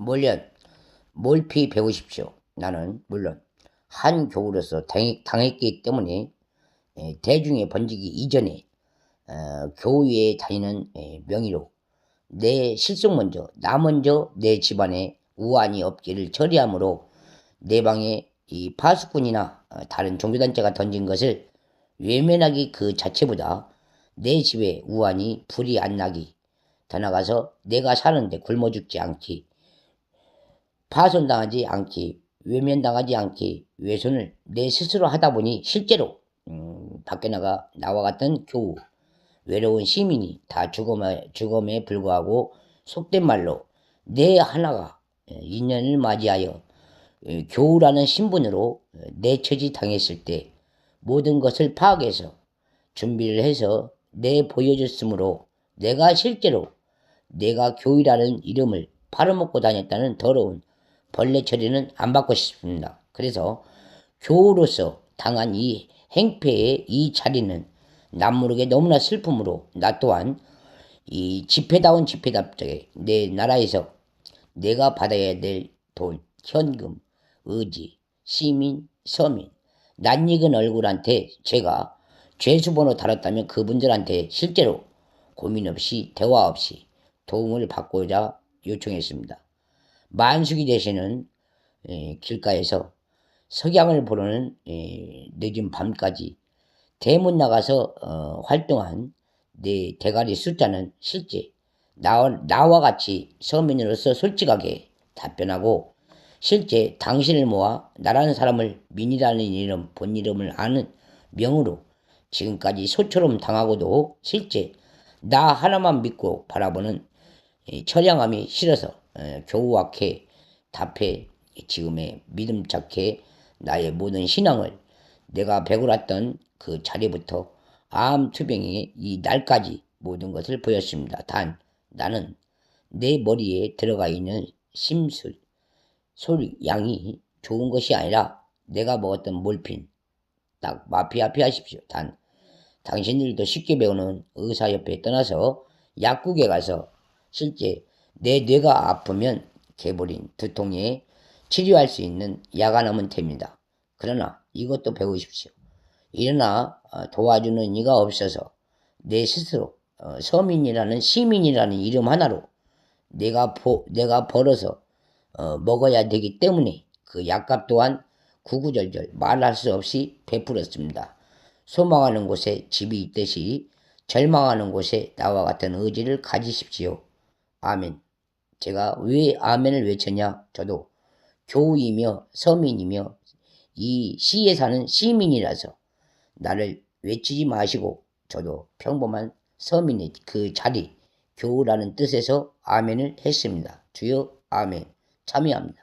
몰련 몰피 배우십시오. 나는 물론 한 교우로서 당했, 당했기 때문에 에, 대중에 번지기 이전에 어, 교회에 다니는 에, 명의로 내 실속 먼저 나 먼저 내 집안에 우환이 없기를 처리함으로 내 방에 이 파수꾼이나 어, 다른 종교단체가 던진 것을 외면하기 그 자체보다 내 집에 우환이 불이 안 나기 더 나가서 내가 사는데 굶어 죽지 않기 파손당하지 않기 외면당하지 않기 외손을 내 스스로 하다 보니 실제로 음, 밖에 나가 나와 같은 교우 외로운 시민이 다 죽음에, 죽음에 불구하고 속된 말로 내 하나가 예, 인연을 맞이하여 예, 교우라는 신분으로 예, 내처지 당했을 때 모든 것을 파악해서 준비를 해서 내 보여줬으므로 내가 실제로 내가 교이라는 이름을 팔아먹고 다녔다는 더러운 벌레 처리는 안 받고 싶습니다. 그래서 교우로서 당한 이 행패의 이 자리는 남모르게 너무나 슬픔으로 나 또한 이 집회다운 집회답게 내 나라에서 내가 받아야 될 돈, 현금, 의지, 시민, 서민, 낯익은 얼굴한테 제가 죄수번호 달았다면 그분들한테 실제로 고민 없이 대화 없이 도움을 받고자 요청했습니다. 만숙이 되시는 에, 길가에서 석양을 보러는 에, 늦은 밤까지 대문 나가서 어, 활동한 내 대가리 숫자는 실제 나와, 같이 서민으로서 솔직하게 답변하고 실제 당신을 모아 나라는 사람을 민이라는 이름, 본 이름을 아는 명으로 지금까지 소처럼 당하고도 실제 나 하나만 믿고 바라보는 이 처량함이 싫어서 에, 교우학회 답해 지금의 믿음 착해 나의 모든 신앙을 내가 배굴았던 그 자리부터 암 투병의 이 날까지 모든 것을 보였습니다. 단 나는 내 머리에 들어가 있는 심술, 소리, 양이 좋은 것이 아니라 내가 먹었던 몰핀 딱 마피아 피하십시오. 단 당신들도 쉽게 배우는 의사협회에 떠나서 약국에 가서 실제 내 뇌가 아프면 개버린 두통에 치료할 수 있는 약가 나면 됩니다. 그러나 이것도 배우십시오. 일어나 어, 도와주는 이가 없어서 내 스스로 어, 서민이라는 시민이라는 이름 하나로 내가 보, 내가 벌어서 어, 먹어야 되기 때문에 그 약값 또한 구구절절 말할 수 없이 베풀었습니다. 소망하는 곳에 집이 있듯이 절망하는 곳에 나와 같은 의지를 가지십시오. 아멘. 제가 왜 아멘을 외쳤냐? 저도 교우이며 서민이며 이 시에 사는 시민이라서 나를 외치지 마시고 저도 평범한 서민의 그 자리 교우라는 뜻에서 아멘을 했습니다. 주여 아멘 참여합니다.